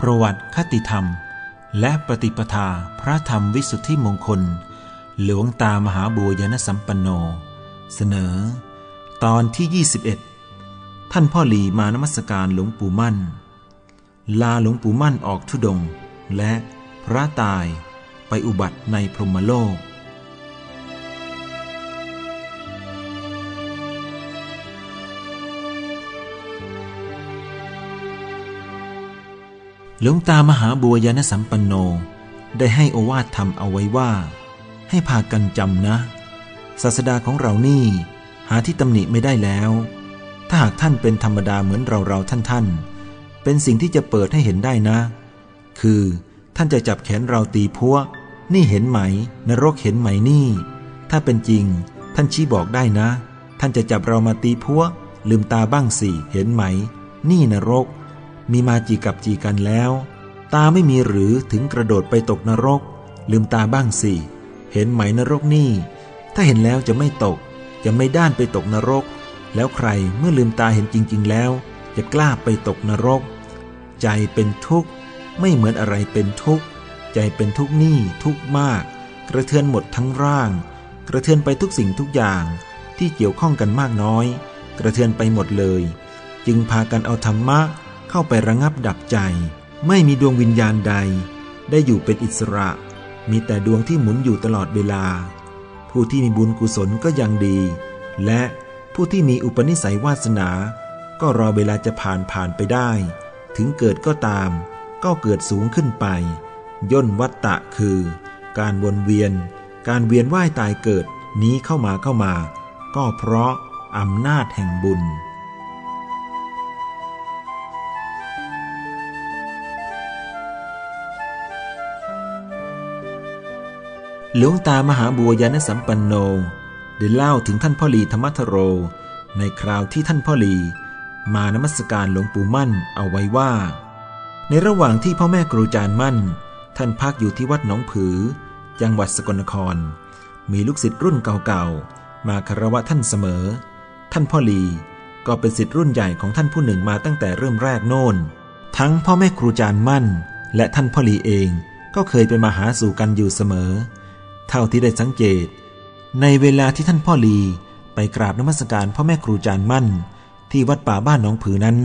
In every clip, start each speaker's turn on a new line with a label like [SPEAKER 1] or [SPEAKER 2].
[SPEAKER 1] ประวัติคติธรรม และปฏิปทาพระธรรมวิสุทธิมงคล หลวงตามหาบัวยานสัมปันโน เสนอ ตอนที่ 21 ท่านพ่อหลีมานมัสการหลวงปู่มั่น ลาหลวงปู่มั่นออกทุดง และพระตายไปอุบัติในพรหมโลก หลวงตามหาบัวยานสัมปันโนได้ให้โอวาทธรรมเอาไว้ว่า ให้พากันจำนะ ศาสดาของเรานี่ หาที่ตำหนิไม่ได้แล้ว ถ้าหากท่านเป็นธรรมดาเหมือนเราเราท่านท่านเป็นสิ่งที่จะเปิดให้เห็นได้นะ คือท่านจะจับแขนเราตีพัวนี่เห็นไหม นรกเห็นไหมนี่ ถ้าเป็นจริง ท่านชี้บอกได้นะ ท่านจะจับเรามาตีพัวลืมตาบ้างสิเห็นไหม นี่นรก มีมาจีกับจีกันแล้ว ตาไม่มีหรือถึงกระโดดไปตกนรก ลืมตาบ้างสิ เห็นไหมนรกนี่ ถ้าเห็นแล้วจะไม่ตก จะไม่ด้านไปตกนรก แล้วใครเมื่อลืมตาเห็นจริง ๆ แล้ว จะกล้าไปตกนรก ใจเป็นทุกข์ ไม่เหมือนอะไรเป็นทุกข์ ใจเป็นทุกข์นี่ทุกข์มาก กระเทือนหมดทั้งร่าง กระเทือนไปทุกสิ่งทุกอย่างที่เกี่ยวข้องกันมากน้อย กระเทือนไปหมดเลย จึงพากันเอาธรรมะ เข้าไประงับดับใจ ไม่มีดวงวิญญาณใด ได้อยู่เป็นอิสระ มีแต่ดวงที่หมุนอยู่ตลอดเวลา ผู้ที่มีบุญกุศลก็ยังดี และผู้ที่มีอุปนิสัยวาสนา ก็รอเวลาจะผ่านผ่านไปได้ ถึงเกิดก็ตาม ก็เกิดสูงขึ้นไป ย่นวัตตะคือ การวนเวียน การเวียนว่ายตายเกิดนี้เข้ามาเข้ามา ก็เพราะอำนาจแห่งบุญ หลวงตามหาบัวยานสัมปันโนได้เล่าถึงท่านพ่อหลีธรรมทโร ในคราวที่ท่านพ่อหลีมานมัสการหลวงปู่มั่นเอาไว้ว่า ในระหว่างที่พ่อแม่ครูจารย์มั่น ท่านพักอยู่ที่วัดหนองผือ จังหวัดสกลนคร มีลูกศิษย์รุ่นเก่าๆ มาคารวะท่านเสมอ ท่านพ่อหลีก็เป็นศิษย์รุ่นใหญ่ของท่านผู้หนึ่งมาตั้งแต่เริ่มแรกโน่น ทั้งพ่อแม่ครูจารย์มั่น และท่านพ่อหลีเองก็เคยไปมาหาสู่กันอยู่เสมอ เท่าที่ได้สังเกต ในเวลาที่ท่านพ่อลีไปกราบนมัสการพ่อแม่ครูจารย์มั่น ที่วัดป่าบ้านหนองผือนั้น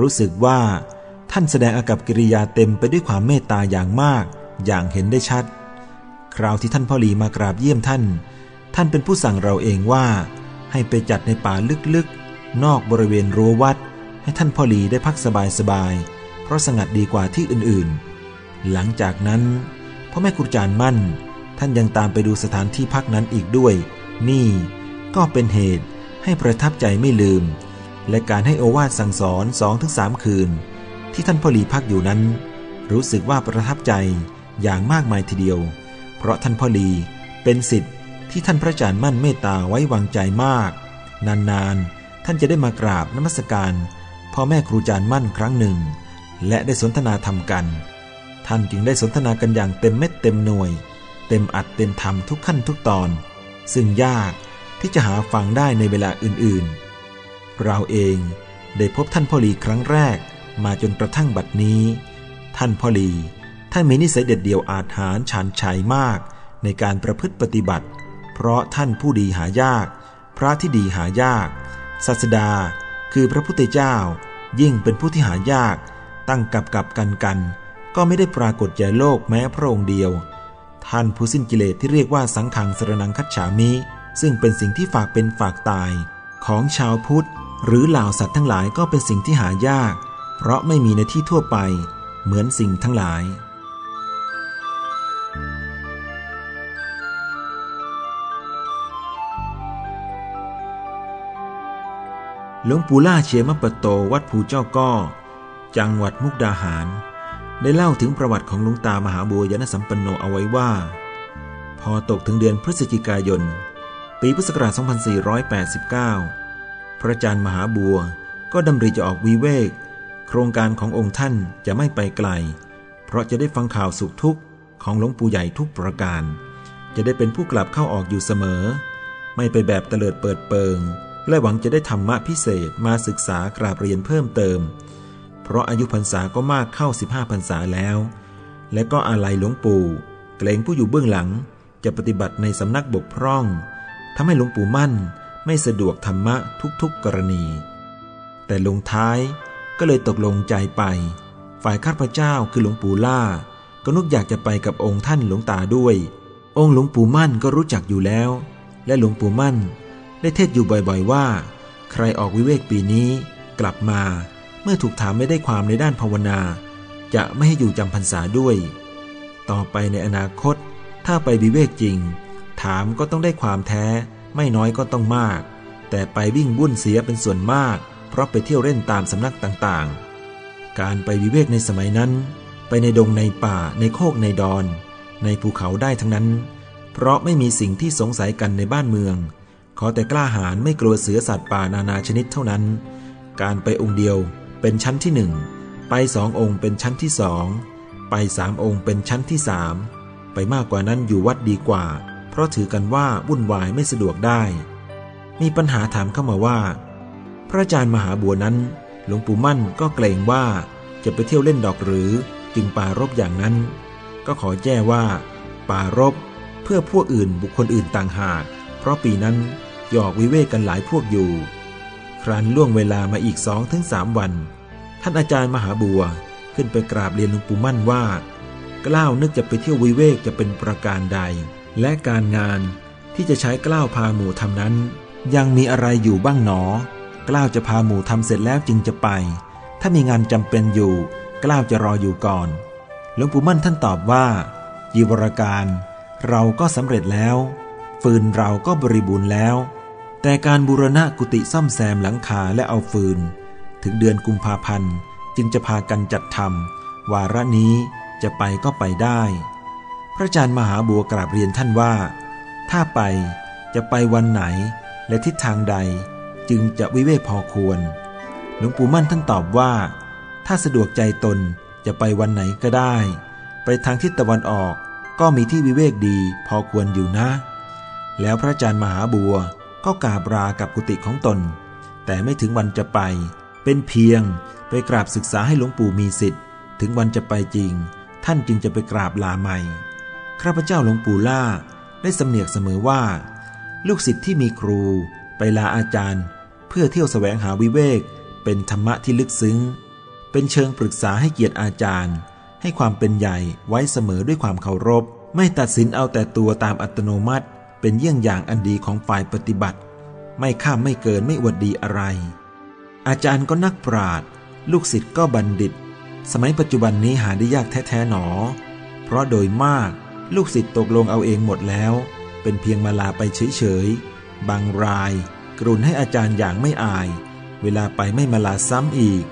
[SPEAKER 1] รู้สึกว่าท่านแสดงอากับกิริยาเต็มไปด้วยความเมตตาอย่างมาก อย่างเห็นได้ชัด คราวที่ท่านพ่อลีมากราบเยี่ยมท่าน ท่านเป็นผู้สั่งเราเองว่า ให้ไปจัดในป่าลึกๆ นอกบริเวณรั้ววัด ให้ท่านพ่อลีได้พักสบายๆเพราะสงัดดีกว่าที่อื่นๆ หลังจากนั้นพ่อแม่ครูจารย์มั่น ท่านยังตามไปดูสถานที่พักนั้นอีกด้วย นี่ ก็เป็นเหตุให้ประทับใจไม่ลืม และการให้โอวาทสั่งสอนสองถึงสามคืน ที่ท่านพ่อหลีพักอยู่นั้น รู้สึกว่าประทับใจอย่างมากมายทีเดียว เพราะท่านพ่อหลีเป็นสิทธิ์ที่ท่านพระอาจารย์มั่นเมตตาไว้วางใจมาก นานๆ ท่านจะได้มากราบนมัสการพ่อแม่ครูอาจารย์มั่นครั้งหนึ่ง และได้สนทนาธรรมกัน ท่านจึงได้สนทนากันอย่างเต็มเม็ดเต็มหน่วย เต็มอัดเต็มทำทุกขั้นทุกตอน ซึ่งยากที่จะหาฟังได้ในเวลาอื่นๆ เราเองได้พบท่านพ่อหลีครั้งแรกมาจนกระทั่งบัดนี้ ท่านพ่อหลีท่านมีนิสัยเด็ดเดี่ยวอาจหารชานชัยมากในการประพฤติปฏิบัติ เพราะท่านผู้ดีหายาก พระที่ดีหายาก ศาสดาคือพระพุทธเจ้า ยิ่งเป็นผู้ที่หายาก ตั้งกับกับกันกัน ก็ไม่ได้ปรากฏแก่โลกแม้พระองค์เดียว ท่านผู้สิ้นกิเลสที่เรียกว่าสังขังสรนังคัจฉามิ ซึ่งเป็นสิ่งที่ฝากเป็นฝากตาย ของชาวพุทธ หรือเหล่าสัตว์ทั้งหลายก็เป็นสิ่งที่หายาก เพราะไม่มีในที่ทั่วไป เหมือนสิ่งทั้งหลายหลวงปู่ล่าเชียมะปะโตวัดภูเจ้าก้อ จังหวัดมุกดาหาร ได้เล่าถึงประวัติของหลวงตามหาบัวยานสัมปันโนเอาไว้ว่า พอตกถึงเดือนพฤศจิกายน ปีพุทธศักราช 2489 พระอาจารย์มหาบัวก็ดำริจะออกวิเวก โครงการขององค์ท่านจะไม่ไปไกล เพราะจะได้ฟังข่าวสุขทุกข์ของหลวงปู่ใหญ่ทุกประการ จะได้เป็นผู้กลับเข้าออกอยู่เสมอ ไม่ไปแบบเตลิดเปิดเปิง และหวังจะได้ธรรมะพิเศษมาศึกษากราบเรียนเพิ่มเติม เพราะอายุพรรษาก็มากเข้า 15พรรษาแล้ว และก็อาลัยหลวงปู่ เกรงผู้อยู่เบื้องหลังจะปฏิบัติในสำนักบกพร่องทำให้หลวงปู่มั่นไม่สะดวกธรรมะทุกๆกรณี แต่ลงท้ายก็เลยตกลงใจไป ฝ่ายข้าพเจ้าคือหลวงปู่ล่า ก็นึกอยากจะไปกับองค์ท่านหลวงตาด้วย องค์หลวงปู่มั่นก็รู้จักอยู่แล้ว และหลวงปู่มั่นได้เทศอยู่บ่อยๆว่า ใครออกวิเวกปีนี้กลับมา เมื่อถูกถามไม่ได้ความในด้านภาวนา จะไม่ให้อยู่จำพรรษาด้วย ต่อไปในอนาคต ถ้าไปวิเวกจริง ถามก็ต้องได้ความแท้ ไม่น้อยก็ต้องมาก แต่ไปวิ่งวุ่นเสียเป็นส่วนมาก เพราะไปเที่ยวเล่นตามสำนักต่างๆ การไปวิเวกในสมัยนั้น ไปในดงในป่าในโคกในดอน ในภูเขาได้ทั้งนั้น เพราะไม่มีสิ่งที่สงสัยกันในบ้านเมือง ขอแต่กล้าหาญไม่กลัวเสือสัตว์ป่านานาชนิดเท่านั้น การไปองค์เดียว เป็นชั้นที่หนึ่งไปสององค์เป็นชั้นที่สองไปสามองค์เป็นชั้นที่สามไปมากกว่านั้นอยู่วัดดีกว่า เพราะถือกันว่าวุ่นวายไม่สะดวกได้ มีปัญหาถามเข้ามาว่า พระอาจารย์มหาบัวนั้น หลวงปู่มั่นก็เกรงว่าจะไปเที่ยวเล่นดอกหรือจึงปารบอย่างนั้น ก็ขอแจ้ว่าปารบเพื่อพวกอื่นบุคคลอื่นต่างหาก เพราะปีนั้นหยอกวิเวกกันหลายพวกอยู่ ครั้นล่วงเวลามาอีกสองถึงสามวัน ท่านอาจารย์มหาบัวขึ้นไปกราบเรียนหลวงปู่มั่นว่า กล้าวนึกจะไปเที่ยววิเวกจะเป็นประการใด และการงานที่จะใช้กล้าวพาหมู่ทำนั้น ยังมีอะไรอยู่บ้างหนอ กล้าวจะพาหมู่ทำเสร็จแล้วจึงจะไป ถ้ามีงานจำเป็นอยู่ กล้าวจะรออยู่ก่อนหลวงปู่มั่นท่านตอบว่ายีวรการ เราก็สำเร็จแล้ว ฟืนเราก็บริบูรณ์แล้ว แต่การบูรณะกุฏิซ่อมแซมหลังคาและเอาฟืน ถึงเดือนกุมภาพันธ์จึงจะพากันจัดทำวาระนี้จะไปก็ไปได้ พระอาจารย์มหาบัวกราบเรียนท่านว่า ถ้าไปจะไปวันไหนและทิศทางใดจึงจะวิเวกพอควร หลวงปู่มั่นท่านตอบว่า ถ้าสะดวกใจตนจะไปวันไหนก็ได้ ไปทางทิศตะวันออกก็มีที่วิเวกดีพอควรอยู่นะ แล้วพระอาจารย์มหาบัว ก็กราบรากับกุฏิของตน แต่ไม่ถึงวันจะไป เป็นเพียงไปกราบศึกษาให้หลวงปู่มีสิทธิ์ ถึงวันจะไปจริง ท่านจึงจะไปกราบลาใหม่ข้าพเจ้าหลวงปู่ล่าได้สำเนียกเสมอว่า ลูกศิษย์ที่มีครูไปลาอาจารย์ เพื่อเที่ยวแสวงหาวิเวก เป็นธรรมะที่ลึกซึ้ง เป็นเชิงปรึกษาให้เกียรติอาจารย์ ให้ความเป็นใหญ่ไว้เสมอด้วยความเคารพ ไม่ตัดสินเอาแต่ตัวตามอัตโนมัติ เป็นเยี่ยงอย่างอันดีของฝ่ายปฏิบัติ ไม่ข้ามไม่เกินไม่อวดดีอะไร อาจารย์ก็นักปราชญ์ลูกศิษย์ก็บัณฑิต สมัยปัจจุบันนี้หาได้ยากแท้ๆหนอ เพราะโดยมากลูกศิษย์ตกลงเอาเองหมดแล้ว เป็นเพียงมาลาไปเฉยๆ บางราย กรุณให้อาจารย์อย่างไม่อาย เวลาไปไม่มาลาซ้ำอีก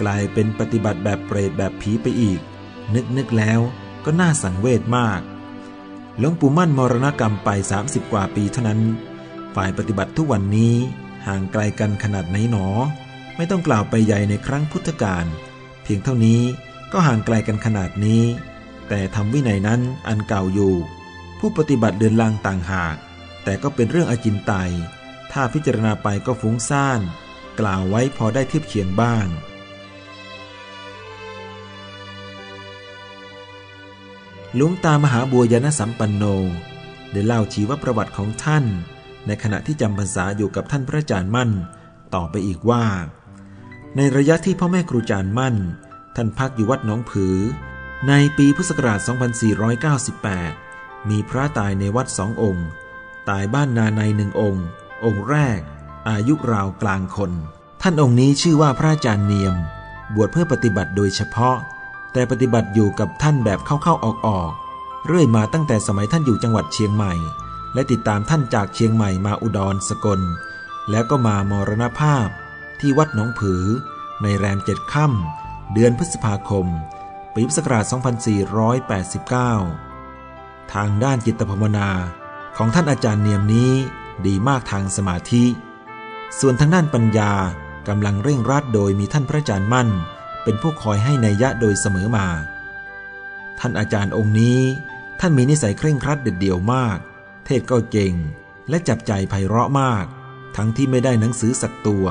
[SPEAKER 1] กลายเป็นปฏิบัติแบบเปรตแบบผีไปอีก นึกนึกแล้วก็น่าสังเวชมาก หลวงปู่มั่นมรณกรรมไป 30 กว่าปีเท่านั้น ฝ่ายปฏิบัติทุกวันนี้ห่างไกลกันขนาดไหนหนอ ไม่ต้องกล่าวไปใหญ่ในครั้งพุทธกาลเพียงเท่านี้ก็ห่างไกลกันขนาดนี้ แต่ทำวินัยนั้นอันเก่าอยู่ ผู้ปฏิบัติเดินลางต่างหาก แต่ก็เป็นเรื่องอจินไตยถ้าพิจารณาไปก็ฟุ้งซ่าน กล่าวไว้พอได้เทียบเคียงบ้าง หลวงตามหาบัวยานสัมปันโน ได้เล่าชีวประวัติของท่าน ในขณะที่จำพรรษาอยู่กับท่านพระอาจารย์มั่น ต่อไปอีกว่า ในระยะที่พ่อแม่ครูอาจารย์มั่น ท่านพักอยู่วัดหนองผือ ในปีพุทธศักราช 2498 มีพระตายในวัดสององค์ ตายบ้านนาในหนึ่งองค์ องค์แรก อายุราวกลางคน ท่านองค์นี้ชื่อว่าพระอาจารย์เนียม บวชเพื่อปฏิบัติโดยเฉพาะ แต่ปฏิบัติอยู่กับท่านแบบเข้าๆออกๆเรื่อยมาตั้งแต่สมัยท่านอยู่จังหวัดเชียงใหม่ และติดตามท่านจากเชียงใหม่มาอุดรสกล แล้วก็มามรณภาพ ที่วัดหนองผือ ในแรมเจ็ดค่ำเดือนพฤษภาคม ปีพุทธศักราช 2489 ทางด้านจิตภาวนาของท่านอาจารย์เนียมนี้ดีมากทางสมาธิ ส่วนทางด้านปัญญากำลังเร่งรัดโดยมีท่านพระอาจารย์มั่น เป็นผู้คอยให้ในยยะโดยเสมอมา ท่านอาจารย์องค์นี้ ท่านมีนิสัยเคร่งครัดเด็ดเดี่ยวมาก เทศก็เก่ง และจับใจไพเราะมาก ทั้งที่ไม่ได้หนังสือสักตัว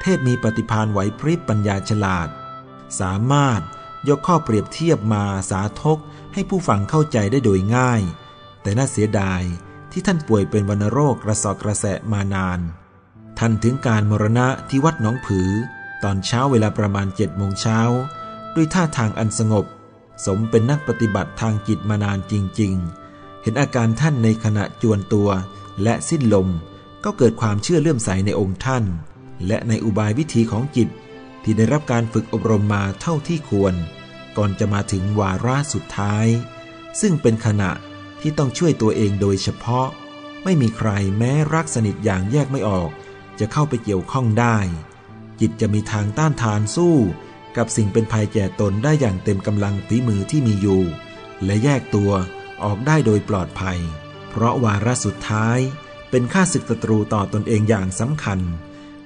[SPEAKER 1] เทศมีปฏิพานไหวพริบปัญญาฉลาด สามารถยกข้อเปรียบเทียบมาสาทกให้ผู้ฟังเข้าใจได้โดยง่าย แต่น่าเสียดายที่ท่านป่วยเป็นวัณโรคกระสอบกระแสะมานาน ท่านถึงการมรณะที่วัดหนองผือ ตอนเช้าเวลาประมาณเจ็ดโมงเช้า ด้วยท่าทางอันสงบ สมเป็นนักปฏิบัติทางจิตมานานจริง ๆ เห็นอาการท่านในขณะจวนตัว และสิ้นลมก็เกิดความเชื่อเลื่อมใสในองค์ท่าน และในอุบายวิธีของจิต ที่ได้รับการฝึกอบรมมาเท่าที่ควร ก่อนจะมาถึงวาระสุดท้าย ซึ่งเป็นขณะที่ต้องช่วยตัวเองโดยเฉพาะ ไม่มีใครแม้รักสนิทอย่างแยกไม่ออก จะเข้าไปเกี่ยวข้องได้ จิตจะมีทางต้านทานสู้ กับสิ่งเป็นภัยแก่ตนได้อย่างเต็มกำลังฝีมือที่มีอยู่ และแยกตัวออกได้โดยปลอดภัย เพราะวาระสุดท้ายเป็นค่าศึกศัตรูต่อตนเองอย่างสำคัญ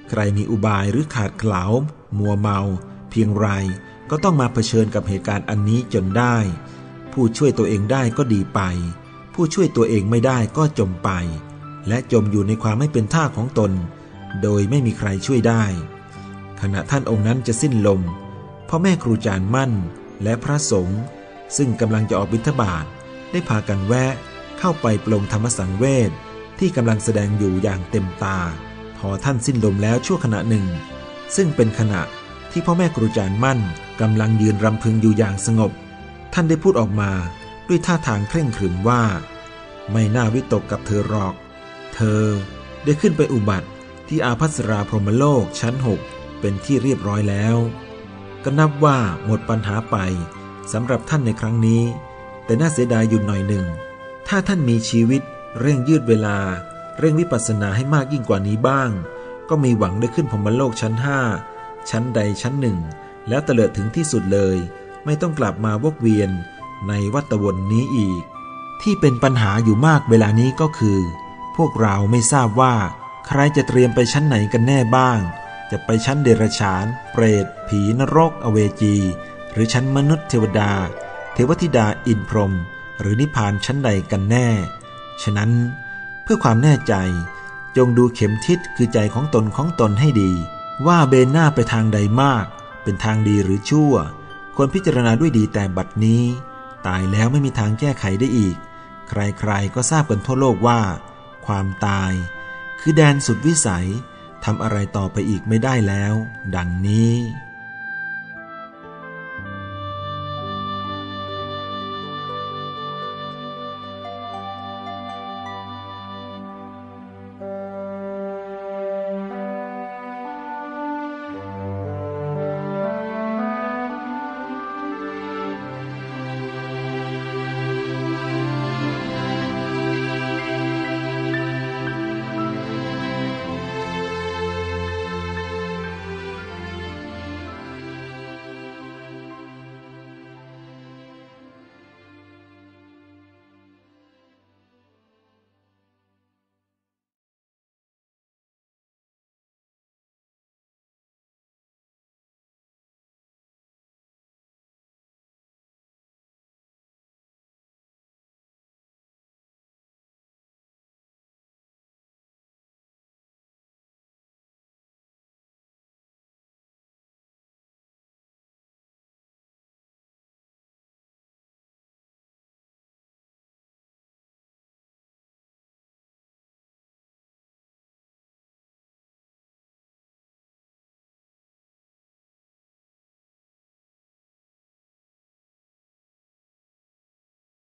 [SPEAKER 1] ใครมีอุบายหรือขาดเขลามัวเมา เพียงไรก็ต้องมาเผชิญกับเหตุการณ์อันนี้จนได้ ผู้ช่วยตัวเองได้ก็ดีไป ผู้ช่วยตัวเองไม่ได้ก็จมไป และจมอยู่ในความไม่เป็นท่าของตน โดยไม่มีใครช่วยได้ ขณะท่านองค์นั้นจะสิ้นลมพ่อแม่ครูจารย์มั่นและพระสงฆ์ซึ่งกำลังจะออกบิณฑบาตได้พากันแวะเข้าไปปลงธรรมสังเวชที่กำลังแสดงอยู่อย่างเต็มตา พอท่านสิ้นลมแล้วชั่วขณะหนึ่ง ซึ่งเป็นขณะที่พ่อแม่ครูจารย์มั่นกำลังยืนรำพึงอยู่อย่างสงบ ท่านได้พูดออกมาด้วยท่าทางเคร่งขรึมว่า ไม่น่าวิตกกับเธอหรอก เธอได้ขึ้นไปอุบัติที่อาพัสราพรหมโลกชั้นหก เป็นที่เรียบร้อยแล้ว ก็นับว่าหมดปัญหาไปสำหรับท่านในครั้งนี้ แต่น่าเสียดายอยู่หน่อยหนึ่ง ถ้าท่านมีชีวิตเร่งยืดเวลา เร่งวิปัสสนาให้มากยิ่งกว่านี้บ้าง ก็มีหวังได้ขึ้นพรมโลกชั้นห้าชั้นใดชั้นหนึ่ง แล้วเตลิดถึงที่สุดเลย ไม่ต้องกลับมาวกเวียนในวัตวนนี้อีก ที่เป็นปัญหาอยู่มากเวลานี้ก็คือ พวกเราไม่ทราบว่า ใครจะเตรียมไปชั้นไหนกันแน่บ้าง จะไปชั้นเดรัจฉาน เปรต ผีนรก อเวจี หรือชั้นมนุษย์เทวดา เทวธิดาอินพรหมหรือนิพพานชั้นใดกันแน่ ฉะนั้นเพื่อความแน่ใจ จงดูเข็มทิศคือใจของตนของตนให้ดี ว่าเบนหน้าไปทางใดมาก เป็นทางดีหรือชั่ว ควรพิจารณาด้วยดีแต่บัดนี้ ตายแล้วไม่มีทางแก้ไขได้อีก ใครๆก็ทราบกันทั่วโลกว่า ความตาย คือแดนสุดวิสัย ทำอะไรต่อไปอีกไม่ได้แล้ว ดังนี้